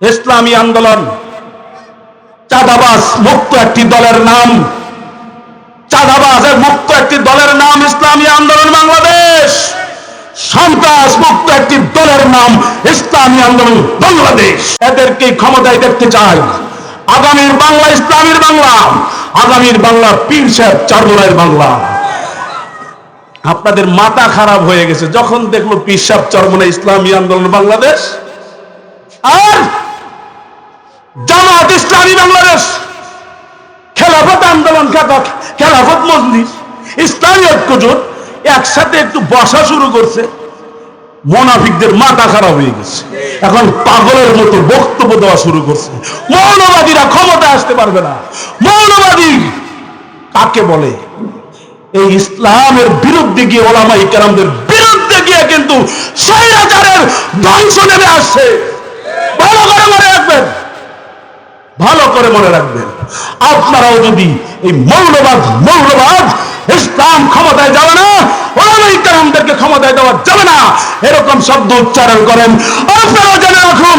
ইসলামী আন্দোলন, চাঁদাবাজ মুক্ত একটি দলের নাম, চাঁদাবাজের মুক্ত একটি দলের নাম ইসলামী আন্দোলন বাংলাদেশ, সন্ত্রাস মুক্ত একটি দলের নাম ইসলামী আন্দোলন বাংলাদেশ। এদেরকে ক্ষমতায় দেখতে চাই। আগামীর বাংলা, ইসলামীর বাংলা, আগামীর বাংলা পীর সাহেব চারুলার বাংলা। আপনাদের মাথা খারাপ হয়ে গেছে। যখন দেখল পীর সাহেব চরমনা ইসলামী আন্দোলন বাংলাদেশ, আর জামাত ইসলামী বাংলাদেশ, খেলাফত আন্দোলন খেলাফত মজলিস, ইসলামী ঐক্যজোট একসাথে একটু বসা শুরু করছে। মোনাফিকদের মাথা খারাপ হয়ে গেছে। এখন পাগলের মতো বক্তব্য দেওয়া শুরু করছে। মৌলবাদীরা ক্ষমতা আসতে পারবে না। মৌলবাদী কাকে বলে? এই ইসলামের বিরুদ্ধে গিয়ে ওলামা ইকরামদের বিরুদ্ধে গিয়ে কিন্তু স্বৈরাচারের ধ্বংস নেমে আসছে। ভালো করে মনে রাখবেন। ভালো করে মনে রাখবেন। আপনারাও যদি এই মৌলবাদ মৌলবাদ, ইসলাম ক্ষমতায় যাবে না ক্ষমতায় দেওয়া যাবে না। এরকম শব্দ উচ্চারণ করেন, আপনারাও জেনে রাখুন,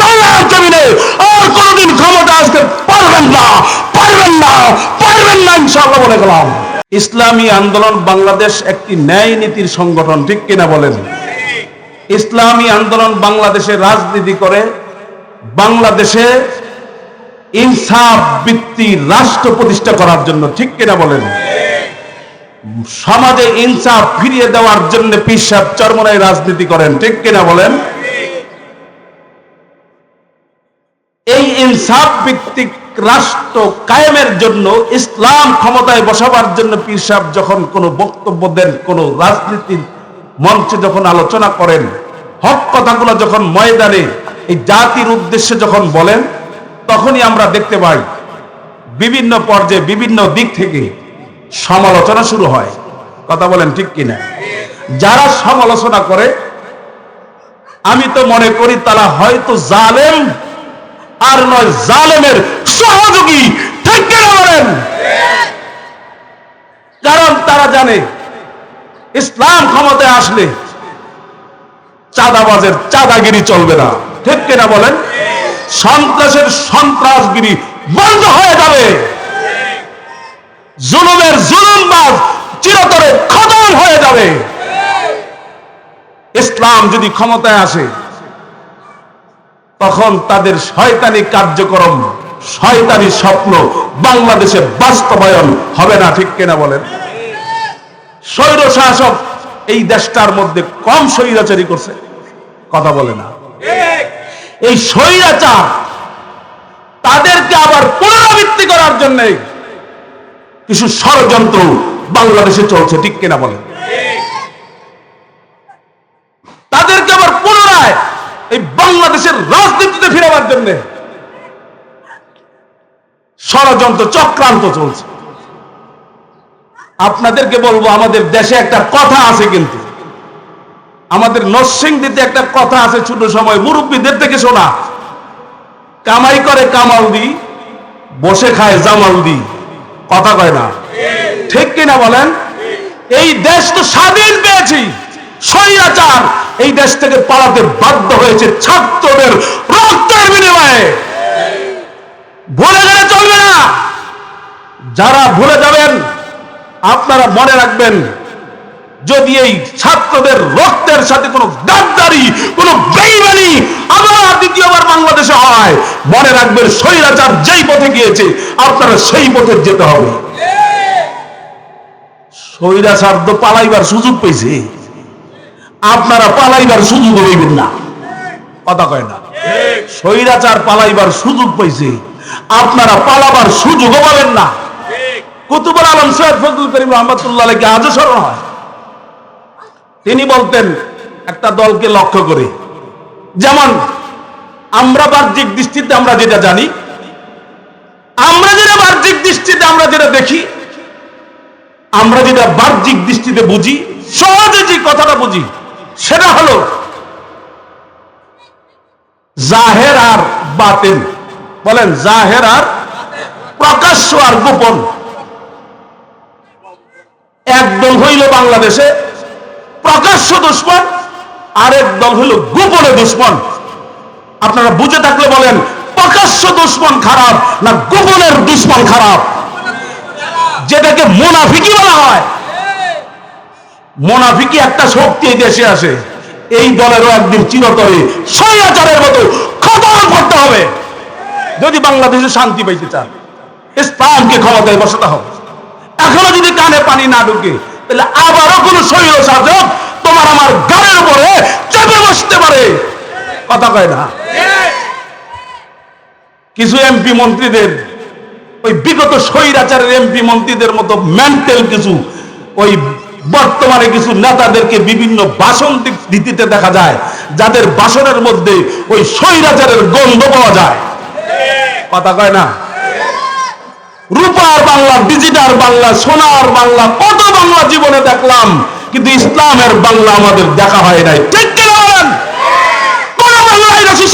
বাংলার জমিনে আর ক্ষমতা আসতে পারবেন না পারবেন না পারবেন না, ইনশাআল্লাহ বলে গেলাম। ইসলামী আন্দোলন বাংলাদেশ একটি ন্যায় নীতির সংগঠন, ঠিক কিনা বলেন? ইসলামী আন্দোলন বাংলাদেশে রাজনীতি করে, বাংলাদেশে ইনসাফ ভিত্তি রাষ্ট্র প্রতিষ্ঠা করার জন্য, ঠিক কিনা বলেন? সমাজে ইনসাফ ফিরিয়ে দেওয়ার জন্য পিসাব চরমনায় রাজনীতি করেন, ঠিক কিনা বলেন? এই ইনসাফ ভিত্তিক রাষ্ট্র কায়েমের জন্য, ইসলাম ক্ষমতায় বসাবার জন্য পীর সাহেব যখন কোনো বক্তব্য দেন, কোনো রাজনীতির মঞ্চে যখন আলোচনা করেন, হক কথাগুলো যখন ময়দানে, এই জাতির উদ্দেশ্যে যখন বলেন তখনই আমরা দেখতে পাই বিভিন্ন পর্যায়ে বিভিন্ন দিক থেকে সমালোচনা শুরু হয়। কথা বলেন ঠিক কিনা? যারা সমালোচনা করে, আমি তো মনে করি তারা হয়তো জালেম, আর নয় জালেমের সহযোগী। ঠিক কিনা বলেন? কারণ তারা জানে, ইসলাম ক্ষমতায় আসলে চাঁদাবাজের চাঁদাগিরি চলবে না। ঠিক কিনা বলেন? সন্ত্রাসের সন্ত্রাসগিরি বন্ধ হয়ে যাবে। জুলুমের জুলুমবাজ চিরতরে খতম হয়ে যাবে। ইসলাম যদি ক্ষমতায় আসে, তখন তাদের শয়তানি কার্যক্রম, শয়তানি স্বপ্ন বাংলাদেশে বাস্তবায়ন হবে না, ঠিক কিনা বলেন? স্বৈর শাসক এই দেশটার মধ্যে কম স্বৈরাচারী করছে, কথা বলে না। এই স্বৈরাচার তাদেরকে আবার পুনরাবৃত্তি করার জন্য কিছু ষড়যন্ত্র বাংলাদেশে চলছে, ঠিক কিনা বলেন? তাদেরকে আবার পুনরায় এই বাংলাদেশের রাজনীতিতে ফিরাবার জন্য ষড়যন্ত্র, চক্রান্ত চলছে। আপনাদেরকে বলব, আমাদের দেশে একটা কথা আছে কিন্তু। আমাদের নরসিংদীতে একটা কথা আছে ছোট সময়, মুরব্বীদের থেকে শোনা। কামাই করে কামাল দি, বসে খায় জামাল দি। কথা কয় না? ঠিক কিনা বলেন? এই দেশ তো স্বাধীন পেয়েছি। স্বৈরাচার এই দেশ থেকে পালাতে বাধ্য হয়েছে ছাত্রদের রক্তের বিনিময়ে। ভুলে গেলে চলবে না। যারা ভুলে যাবেন, আপনারা মনে রাখবেন যদি এই ছাত্রদের রক্তের সাথে কোনো গাদ্দারি, কোনো বেইমানি আবার দ্বিতীয়বার বাংলাদেশে হয়, মনে রাখবেন স্বৈরাচার যেই পথে গিয়েছে, আপনারা সেই পথে যেতে হবে। স্বৈরাচার তো পালাইবার সুযোগ পেয়েছে। আপনারা পালাইবার সুযোগ হইবেন না। কথা কয় না। স্বৈরাচার পালাইবার সুযোগ পাইছে আপনারা পালাবার সুযোগও পাবেন না। কুতুবুল আলম সৈয়দ ফজলুল করিম রহমতুল্লাহ আজও স্মরণ হয়। তিনি বলতেন, একটা দলকে লক্ষ্য করে। যেমন, আমরা বাহ্যিক দৃষ্টিতে আমরা যেটা জানি, আমরা যেটা বাহ্যিক দৃষ্টিতে আমরা যেটা দেখি, আমরা যেটা বাহ্যিক দৃষ্টিতে বুঝি, সহজে যে কথাটা বুঝি, সেটা হলো, জাহের আর বাতেন। বলেন, জাহের আর প্রকাশ্য আর গোপন। একদল হইল বাংলাদেশে প্রকাশ্য দুশ্মন, আরেক দল হইল গোপনে দুশ্মন। আপনারা বুঝে থাকলে বলেন, প্রকাশ্য দুশ্মন খারাপ না গোপনের দুশ্মন খারাপ? যেটাকে মোনাফিকি বলা হয়। মোনাফিকি একটা শক্তি এই দেশে আসে। এই দলেরও একদিন চিরতরে স্বৈরাচারের মতো খতম করতে হবে। যদি বাংলাদেশে শান্তি পাইতে চান, ইসলামকে ক্ষমতায় বসাতে হবে। এখনও যদি কানে পানি না ঢুকে, তাহলে আবারও কোন শৈল শাসক তোমার আমার গানের উপরে চেপে বসতে পারে। কথা কয় না? কিছু এমপি মন্ত্রীদের, ওই বিগত স্বৈরাচারের এমপি মন্ত্রীদের মতো মেন্টাল কিছু, ওই বর্তমানে কিছু নেতাদেরকে বিভিন্ন ভাষণ দিতে দেখা যায়, যাদের ভাষণের মধ্যে ওই স্বৈরাচারের গন্ধ পাওয়া যায়। কথা কয় না? রূপার বাংলা ডিজিটাল বাংলা, সোনার বাংলা, কত বাংলা জীবনে দেখলাম কিন্তু ইসলামের বাংলা আমাদের দেখা হয় নাই। ঠিক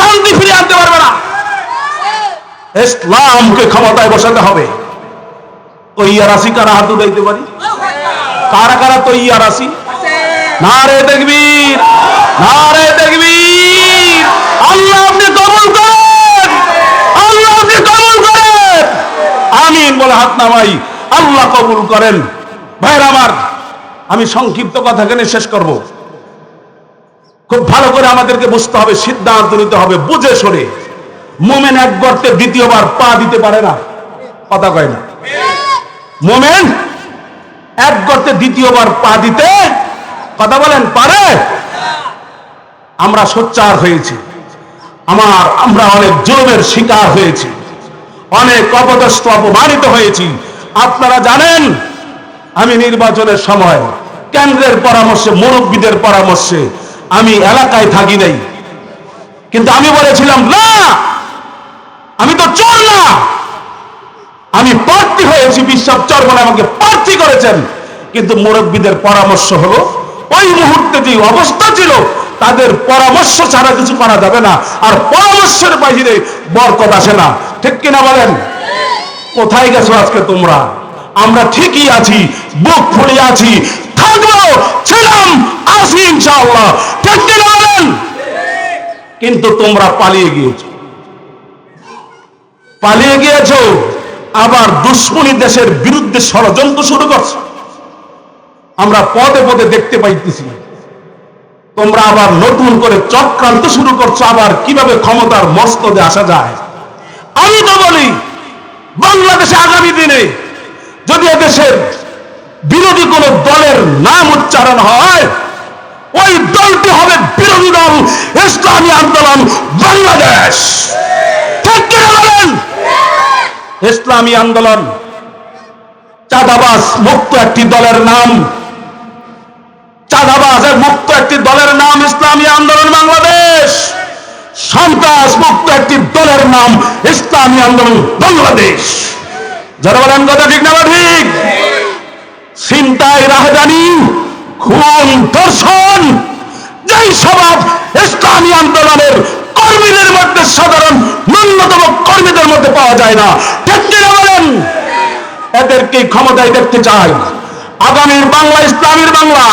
শান্তি ফিরে আনতে পারবে না। ইসলামকে ক্ষমতায় বসাতে হবে। তৈয়ার আসি কারা হাত উঠাইতে পারি? কারা কারা তৈয়ার আসি নারে দেখবীর নারে দেখবীর আল্লাহ আপনি কবুল করেন। আল্লাহ আপনি কবুল করেন। আমিন বলে হাত নামাই। আল্লাহ কবুল করেন। ভাইরা আমার আমি সংক্ষিপ্ত কথা কেন শেষ করব। খুব ভালো করে আমাদেরকে বুঝতে হবে, সিদ্ধান্ত নিতে হবে, বুঝে সরে মোমেন এক গর্তে দ্বিতীয়বার পা দিতে পারে না, কথা কয় না। মোমেন এক গর্তে দ্বিতীয়বার পা দিতে, কথা বলেন, পারে? আমরা সোচ্চার হয়েছি। আমার, আমরা অনেক জোরের শিকার হয়েছি। অনেক অপদস্থ, অপমানিত হয়েছি। আপনারা জানেন, আমি নির্বাচনের সময় কেন্দ্রের পরামর্শে, মুরব্বীদের পরামর্শে আমি এলাকায় থাকি নাই। কিন্তু আমি বলেছিলাম, না, আমি তো চোর না। আমি প্রার্থী হয়েছি, বিশ্বাস চর্মন আমাকে প্রার্থী করেছেন। কিন্তু মুরব্বীদের পরামর্শ হলো, ওই মুহূর্তে যে অবস্থা ছিল, তাদের পরামর্শ ছাড়া কিছু করা যাবে না। আর পরামর্শের বাইরে বরকত আসে না। ঠিক কিনা বলেন? কোথায় গেছো আজকে তোমরা? আমরা ঠিকই আছি, বুক ফুলে আছি ছিলাম আছি ইনশাআল্লাহ। ঠিক কিনা কিন্তু তোমরা পালিয়ে গিয়েছো। পালিয়ে গিয়েছো, আবার দুশ্মনী দেশের বিরুদ্ধে ষড়যন্ত্র শুরু করছ। আমরা পদে পদে দেখতে পাইতেছি। তোমরা আবার নতুন করে চক্রান্ত শুরু করছ, আবার কীভাবে ক্ষমতার মস্তদে আসা যায়? আমি তো বলি, বাংলাদেশে আগামী দিনে যদি এদেশের বিরোধী কোন দলের নাম উচ্চারণ হয়। ওই দলটি হবে বিরোধী দল, ইসলামী আন্দোলন, বাংলাদেশ। ইসলামী আন্দোলন চাঁদাবাস মুক্ত একটি দলের নাম। চাঁদাবাজের মুক্ত একটি দলের নাম ইসলামী আন্দোলন বাংলাদেশ। সন্ত্রাস মুক্ত একটি দলের নাম ইসলামী আন্দোলন বাংলাদেশ। যারা বলেন কথা ঠিক না ঠিক? চিন্তায় রাহদানি, খুন দর্শন যেই স্বভাব ইসলামী আন্দোলনের কর্মীদের মধ্যে সাধারণ ন্যূনতম কর্মীদের মধ্যে পাওয়া যায় না। ঠিক বলেন? এদেরকে ক্ষমতায় দেখতে চাই? আগামীর বাংলা ইসলামীর বাংলা,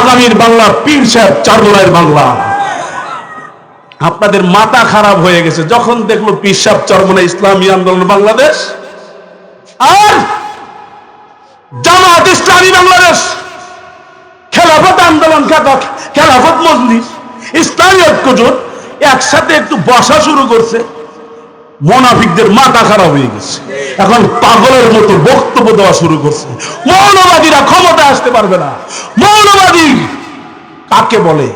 আগামীর বাংলা পীর সাহেব চারুলাইয়ের বাংলা। আপনাদের মাথা খারাপ হয়ে গেছে, যখন দেখল পীর সাহেব চরমনা ইসলামী আন্দোলন বাংলাদেশ। আর জামাত ইসলামী বাংলাদেশ। খেলাফত আন্দোলন খেলাফত মজলিস। ইসলামী ঐক্যজোট একসাথে একটু বসা শুরু করছে। মোনাফিকদের মাথা খারাপ হয়ে গেছে। এখন পাগলের মতো বক্তব্য দেওয়া শুরু করছে। মৌলবাদীরা ক্ষমতা আসতে পারবে না। মৌলবাদী কাকে বলে?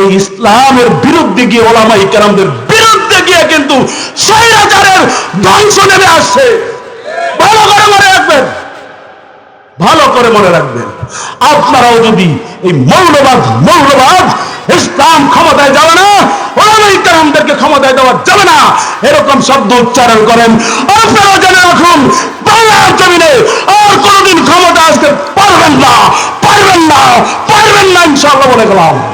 এই ইসলামের বিরুদ্ধে গিয়ে ওলামাই কেরামদের বিরুদ্ধে গিয়ে কিন্তু স্বৈরাচারের ধ্বংস নেমে আসছে। ভালো করে মনে রাখবেন। ভালো করে মনে রাখবেন। আপনারাও যদি এই মৌলবাদ মৌলবাদ ইসলাম ক্ষমতায় যাবে না, ওলামাই কেরামদেরকে ক্ষমতায় দেওয়া যাবে না। এরকম শব্দ উচ্চারণ করেন আপনারা জেনে রাখুন, বাংলার জমিনে আর কোনোদিন ক্ষমতা আসতে পারবেন না পারবেন না পারবেন না ইনশাল্লাহ বলে গেলাম।